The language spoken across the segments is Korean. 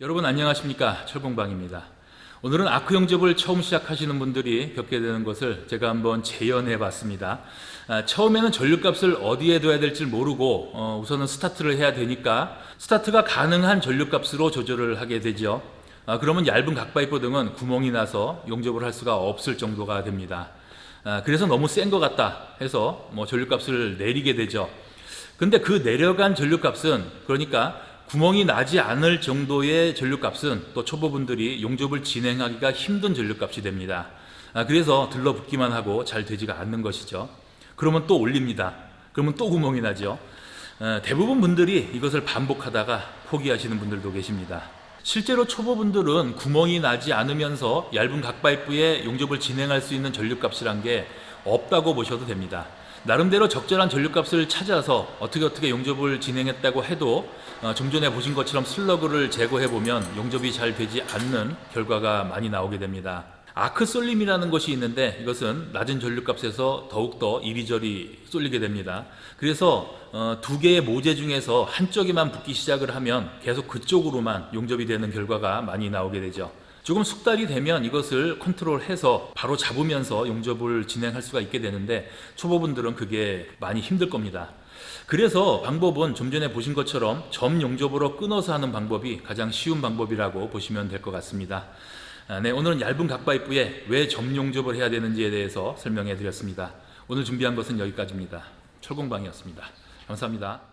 여러분 안녕하십니까 철공방입니다. 오늘은 아크 영접을 처음 시작하시는 분들이 겪게 되는 것을 제가 한번 재연해 봤습니다. 아, 처음에는 전류값을 어디에 둬야 될지 모르고 어, 우선은 스타트를 해야 되니까 스타트가 가능한 전류값으로 조절을 하게 되죠. 아, 그러면 얇은 각파이프 등은 구멍이 나서 용접을 할 수가 없을 정도가 됩니다. 아, 그래서 너무 센 것 같다 해서 뭐 전류값을 내리게 되죠. 근데 그 내려간 전류값은 그러니까 구멍이 나지 않을 정도의 전류값은 또 초보분들이 용접을 진행하기가 힘든 전류값이 됩니다. 아, 그래서 들러붙기만 하고 잘 되지가 않는 것이죠. 그러면 또 올립니다. 그러면 또 구멍이 나죠. 어, 대부분 분들이 이것을 반복하다가 포기하시는 분들도 계십니다. 실제로 초보분들은 구멍이 나지 않으면서 얇은 각파이프에 용접을 진행할 수 있는 전류값이란 게 없다고 보셔도 됩니다. 나름대로 적절한 전류값을 찾아서 어떻게 어떻게 용접을 진행했다고 해도 어, 좀 전에 보신 것처럼 슬러그를 제거해 보면 용접이 잘 되지 않는 결과가 많이 나오게 됩니다. 아크 쏠림이라는 것이 있는데 이것은 낮은 전류값에서 더욱더 이리저리 쏠리게 됩니다. 그래서 어, 두 개의 모재 중에서 한쪽에만 붙기 시작을 하면 계속 그쪽으로만 용접이 되는 결과가 많이 나오게 되죠. 조금 숙달이 되면 이것을 컨트롤해서 바로 잡으면서 용접을 진행할 수가 있게 되는데 초보분들은 그게 많이 힘들 겁니다. 그래서 방법은 좀 전에 보신 것처럼 점 용접으로 끊어서 하는 방법이 가장 쉬운 방법이라고 보시면 될 것 같습니다. 아, 네, 오늘은 얇은 각파이프에 왜 점 용접을 해야 되는지에 대해서 설명해 드렸습니다. 오늘 준비한 것은 여기까지입니다. 철공방이었습니다. 감사합니다.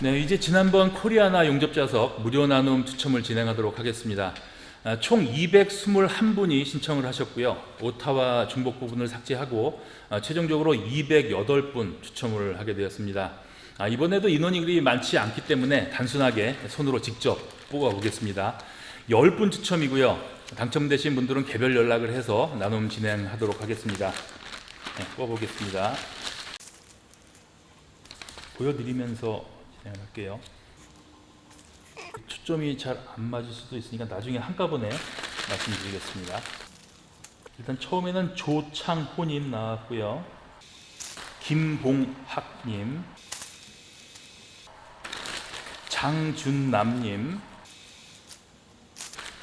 네, 이제 지난번 코리아나 용접자석 무료 나눔 추첨을 진행하도록 하겠습니다. 아, 총 221분이 신청을 하셨고요. 오타와 중복 부분을 삭제하고 아, 최종적으로 208분 추첨을 하게 되었습니다. 아, 이번에도 인원이 그리 많지 않기 때문에 단순하게 손으로 직접 뽑아 보겠습니다. 10분 추첨이고요. 당첨되신 분들은 개별 연락을 해서 나눔 진행하도록 하겠습니다. 네, 뽑아보겠습니다. 보여드리면서 할게요. 초점이 잘 안 맞을 수도 있으니까 나중에 한꺼번에 말씀드리겠습니다. 일단 처음에는 조창호님 나왔고요. 김봉학님, 장준남님,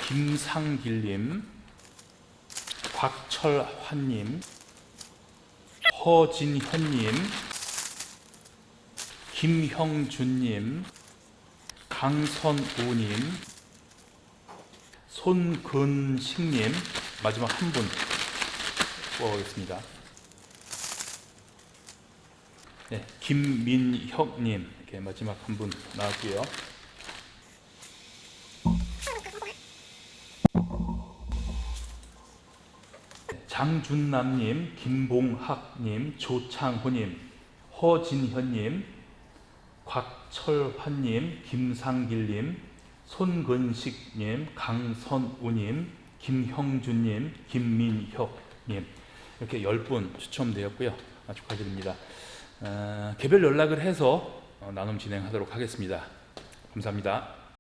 김상길님, 곽철환님, 허진현님, 김형준님, 강선우님, 손근식님, 마지막 한 분 뽑아보겠습니다. 네, 김민혁님, 이렇게 마지막 한 분 나왔고요. 장준남님, 김봉학님, 조창호님, 허진현님, 곽철환님, 김상길님, 손근식님, 강선우님, 김형준님, 김민혁님 이렇게 10분 추첨되었고요. 아, 축하드립니다. 아, 개별 연락을 해서 어, 나눔 진행하도록 하겠습니다. 감사합니다.